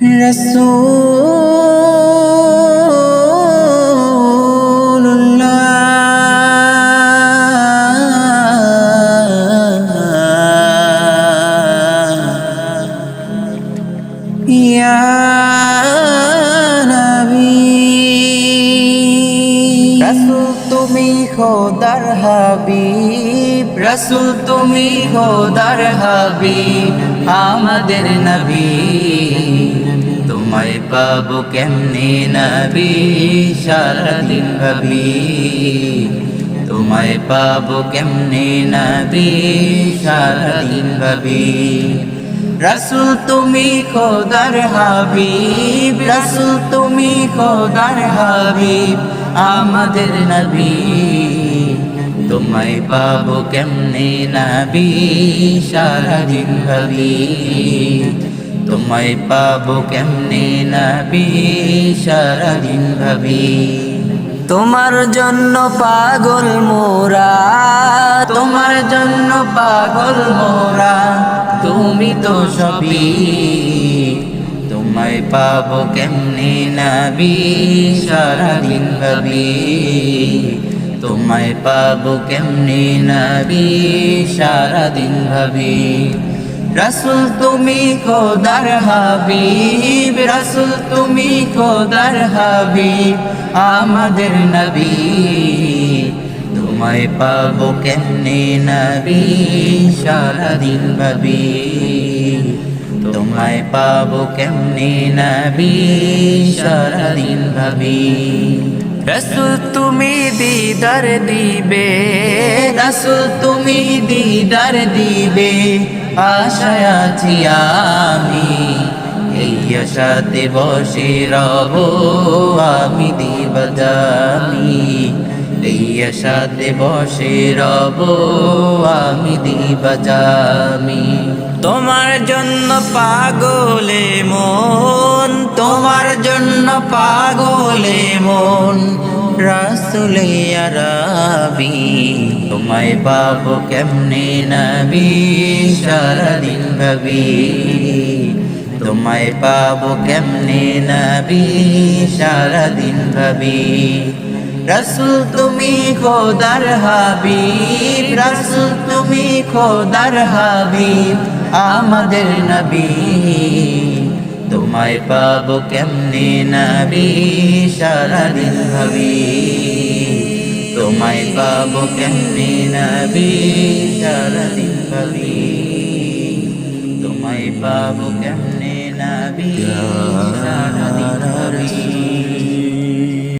রসুল তুমি খোদার হাবিব রসুল তুমি খোদার হাবিব আমাদের নবী পাবো কেমনে নবী? সারাদিন ভাবি, তোমায় পাবো কেমনে নবী? সারাদিন ভাবি, রসুল তুমি খোদার হাবিব, রসুল তুমি খোদার হাবিব, আমাদের নবী। তোমায় পাবো কেমনে নবী? সারাদিন ভাবি। তোমায় পাবো কেমনে নবী? সারাদিন ভাবি। তোমার জন্য পাগল মোরা। তোমার জন্য পাগল মোরা। তুমি তো সবই। তোমায় পাবো কেমনে নবী? সারাদিন ভাবি। তোমায় পাবো কেমনে নবী? সারাদিন ভাবি। রসুল তুমি খোদার হাবিব, রসুল তুমি খোদার হাবিব, আমাদের নবী। তোমায় পাবো কেমনে নবী? সারাদিন ভাবি তোমায় পাবো কেমনে নবী? সারাদিন ভাবি। রসুল তুমি দিদার দিবে রসুল তুমি দিদার দিবে, আশায় আছি আমি। এই আশাতে বসে রব, আমি দিবদামি এই আশাতে বসে রব, আমি দিবজামি তোমার জন্য পাগলে মন, তোমার জন্য পাগলে মন। রাসুলে আরাবি তোমায় পাবো কেমনে নবী? সারাদিন ভাবি, তোমায় পাবো কেমনে নবী? সারাদিন ভাবি, রসুল তুমি খোদার হাবিব, রসুল তুমি খোদার হাবিব, আমাদের নবী। তোমায় পাবো কেমনে নবী? সারাদিন ভাবি। তোমায় পাবো কেমনে নবী? সারাদিন ভাবি। তোমায় পাবো কেমনে নবী? সারাদিন